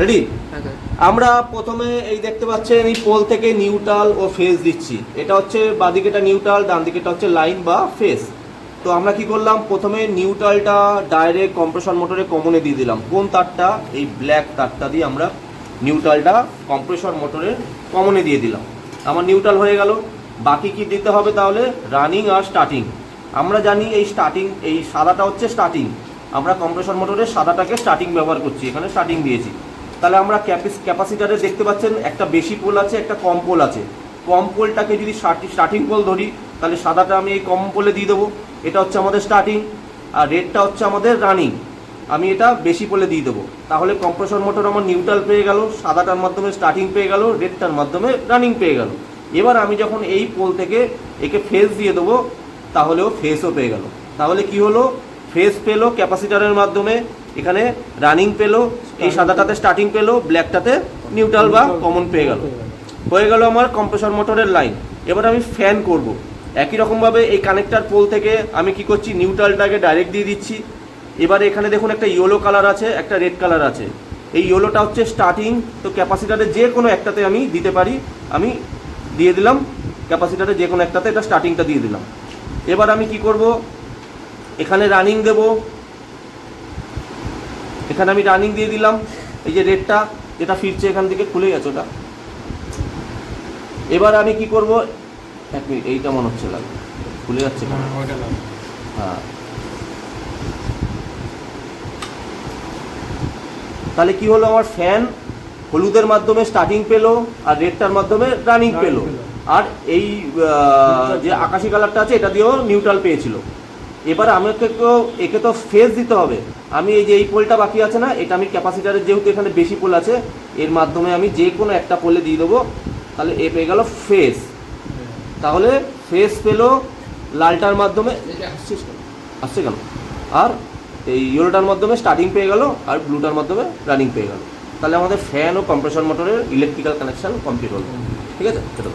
Ready আমরা প্রথমে এই দেখতে পাচ্ছেন এই পোল থেকে নিউট্রাল ও ফেস দিচ্ছি। এটা হচ্ছে বাদিকেটা নিউট্রাল ডান দিকেটা হচ্ছে লাইন বা ফেস। তো আমরা কি করলাম? প্রথমে নিউট্রালটা ডাইরেক্ট কম্প্রেসর মোটরে কমনে দিয়ে দিলাম। কোন তারটা? এই ব্ল্যাক তারটা দিয়ে আমরা নিউট্রালটা কম্প্রেসর মোটরে কমনে দিয়ে দিলাম। আমার নিউট্রাল হয়ে গেল। বাকি কি দিতে হবে তাহলে? রানিং আর স্টার্টিং আমরা জানি এই স্টার্টিং এই সাদাটা হচ্ছে স্টার্টিং আমরা কম্প্রেসর মোটরে সাদাটাকে স্টার্টিং ব্যবহার করছি। এখানে স্টার্টিং দিয়েছি। তাহলে আমরা ক্যাপাসিটারে দেখতে পাচ্ছেন একটা বেশি পোল আছে, একটা কম পোল আছে। কম পোলটাকে যদি স্টার্টিং পোল ধরি, তাহলে সাদাটা আমি এই কম পোলে দিয়ে দেবো। এটা হচ্ছে আমাদের স্টার্টিং আর রেডটা হচ্ছে আমাদের রানিং আমি এটা বেশি পোলে দিয়ে দেবো। তাহলে কম্প্রেসর মোটর আমার নিউট্রাল পেয়ে গেল, সাদাটার মাধ্যমে স্টার্টিং পেয়ে গেল, রেডটার মাধ্যমে রানিং পেয়ে গেল। এবার আমি যখন এই পোল থেকে একে ফেস দিয়ে দেবো তাহলেও ফেসও পেয়ে গেল। তাহলে কি হলো? ফেস পেল ক্যাপাসিটারের মাধ্যমে এখানে রানিং পেল এই সাদাটাতে স্টার্টিং পেল ব্ল্যাকটাতে নিউট্রাল বা কমন পেয়ে গেল। হয়ে গেল আমার কম্প্রেসর মোটরের লাইন এবার আমি ফ্যান করব। একই রকমভাবে এই কানেক্টার পোল থেকে আমি কি করছি নিউট্রালটাকে ডাইরেক্ট দিয়ে দিচ্ছি। এবার এখানে দেখুন একটা ইয়েলো কালার আছে একটা রেড কালার আছে। এই ইয়েলোটা হচ্ছে স্টার্টিং তো ক্যাপাসিটারে যে কোনো একটাতে আমি দিতে পারি। আমি দিয়ে দিলাম ক্যাপাসিটারে যে কোনো একটাতে এটা স্টার্টিংটা দিয়ে দিলাম। এবার আমি কি করব এখানে রানিং দেব। এখানে আমি রানিং দিয়ে দিলাম। এই যে রেডটা যেটা ফিরছে এখান থেকে খুলে গেছে ওটা। এবার আমি কি করব? এক মিনিট এইটা মনে হচ্ছে লাগবে খুলে যাচ্ছে হ্যাঁ তাহলে কি হলো? আমার ফ্যান হলুদের মাধ্যমে স্টার্টিং পেল আর রেডটার মাধ্যমে রানিং পেল। আর এই যে আকাশি কালারটা আছে এটা দিয়েও নিউট্রাল পেয়েছিল। এবার আমাকে তো একে তো ফেজ দিতে হবে। আমি এই যে এই পোলটা বাকি আছে না এটা আমি ক্যাপাসিটারের যেহেতু এখানে বেশি পোল আছে এর মাধ্যমে আমি যে কোনো একটা পোলে দিয়ে দেবো। তাহলে এ পেয়ে গেল ফেস তাহলে ফেস পেল লালটার মাধ্যমে আসছে কেন? আর এই ইয়েলোটার মাধ্যমে স্টার্টিং পেয়ে গেল আর ব্লুটার মাধ্যমে রানিং পেয়ে গেল। তাহলে আমাদের ফ্যান ও কম্প্রেসর মোটরের ইলেকট্রিক্যাল কানেকশন কমপ্লিট হলো। ঠিক আছে? সেটা